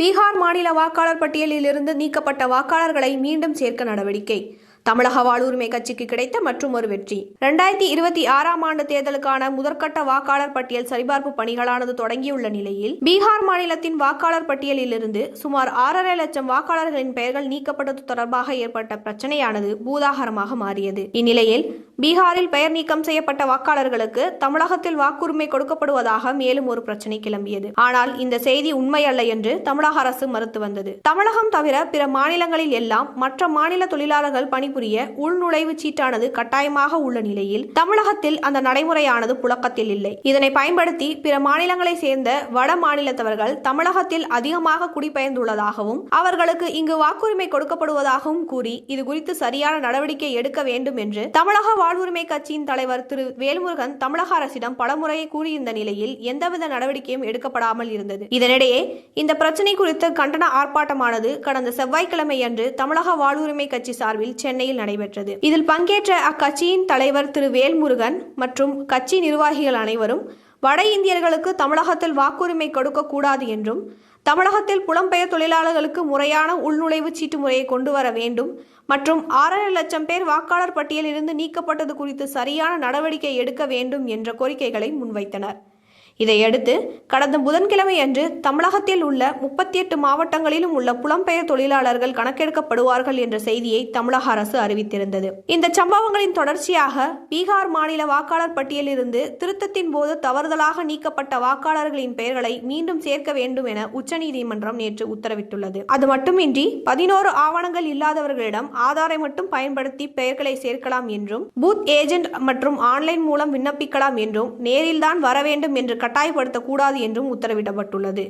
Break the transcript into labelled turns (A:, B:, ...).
A: பீகார் மாநில வாக்காளர் பட்டியலிலிருந்து நீக்கப்பட்ட வாக்காளர்களை மீண்டும் சேர்க்க நடவடிக்கை. தமிழக வாழ்வுரிமை கட்சிக்கு கிடைத்த மற்றும் ஒரு வெற்றி. இரண்டாயிரத்தி இருபத்தி ஆறாம் ஆண்டு தேர்தலுக்கான முதற்கட்ட வாக்காளர் பட்டியல் சரிபார்ப்பு பணிகளானது தொடங்கியுள்ள நிலையில் பீகார் மாநிலத்தின் வாக்காளர் பட்டியலிலிருந்து சுமார் ஆறரை லட்சம் வாக்காளர்களின் பெயர்கள் நீக்கப்பட்டது தொடர்பாக ஏற்பட்ட பிரச்சனையானது பூதாகரமாக மாறியது. இந்நிலையில் பீகாரில் பெயர் நீக்கம் செய்யப்பட்ட வாக்காளர்களுக்கு தமிழகத்தில் வாக்குரிமை கொடுக்கப்படுவதாக மேலும் ஒரு பிரச்சனை கிளம்பியது. ஆனால் இந்த செய்தி உண்மையல்ல என்று தமிழக அரசு மறுத்து வந்தது. தமிழகம் தவிர பிற மாநிலங்களில் எல்லாம் மற்ற மாநில தொழிலாளர்கள் பணிபுரிய உள்நுழைவு சீட்டானது கட்டாயமாக உள்ள நிலையில் தமிழகத்தில் அந்த நடைமுறையானது புழக்கத்தில் இல்லை. இதனை பயன்படுத்தி பிற மாநிலங்களை சேர்ந்த வட மாநிலத்தவர்கள் தமிழகத்தில் அதிகமாக குடிபெயர்ந்துள்ளதாகவும் அவர்களுக்கு இங்கு வாக்குரிமை கொடுக்கப்படுவதாகவும் கூறி இது குறித்து சரியான நடவடிக்கை எடுக்க வேண்டும் என்று தமிழக வாழ்வுரிமை கட்சியின் தலைவர் திரு வேல்முருகன் தமிழக அரசிடம் பலமுறை கூறியிருந்த நிலையில் எந்தவித நடவடிக்கையும் எடுக்கப்படாமல் இருந்தது. இதனிடையே இந்த பிரச்சினை குறித்த கண்டன ஆர்ப்பாட்டமானது கடந்த செவ்வாய்க்கிழமை அன்று தமிழக வாழ்வுரிமை கட்சி சார்பில் சென்னையில் நடைபெற்றது. இதில் பங்கேற்ற அக்கட்சியின் தலைவர் திரு வேல்முருகன் மற்றும் கட்சி நிர்வாகிகள் அனைவரும் வட இந்தியர்களுக்கு தமிழகத்தில் வாக்குரிமை கொடுக்க கூடாது என்றும் தமிழகத்தில் புலம்பெயர் தொழிலாளர்களுக்கு முறையான உள்நுழைவு சீட்டு முறையை கொண்டு வர வேண்டும் மற்றும் ஆறரை லட்சம் பேர் வாக்காளர் பட்டியலிலிருந்து நீக்கப்பட்டது குறித்து சரியான நடவடிக்கை எடுக்க வேண்டும் என்ற கோரிக்கைகளை முன்வைத்தனர். இதையடுத்து கடந்த புதன்கிழமை அன்று தமிழகத்தில் உள்ள முப்பத்தி எட்டு மாவட்டங்களிலும் உள்ள புலம்பெயர் தொழிலாளர்கள் கணக்கெடுக்கப்படுவார்கள் என்ற செய்தியை தமிழக அரசு அறிவித்திருந்தது. இந்த சம்பவங்களின் தொடர்ச்சியாக பீகார் மாநில வாக்காளர் பட்டியலிலிருந்து திருத்தத்தின் போது தவறுதலாக நீக்கப்பட்ட வாக்காளர்களின் பெயர்களை மீண்டும் சேர்க்க வேண்டும் என உச்சநீதிமன்றம் நேற்று உத்தரவிட்டுள்ளது. அது மட்டுமின்றி பதினோரு ஆவணங்கள் இல்லாதவர்களிடம் ஆதாரை மட்டும் பயன்படுத்தி பெயர்களை சேர்க்கலாம் என்றும் பூத் ஏஜென்ட் மற்றும் ஆன்லைன் மூலம் விண்ணப்பிக்கலாம் என்றும் நேரில்தான் வர வேண்டும் என்று கட்டாயப்படுத்தக்கூடாது என்றும் உத்தரவிடப்பட்டுள்ளது.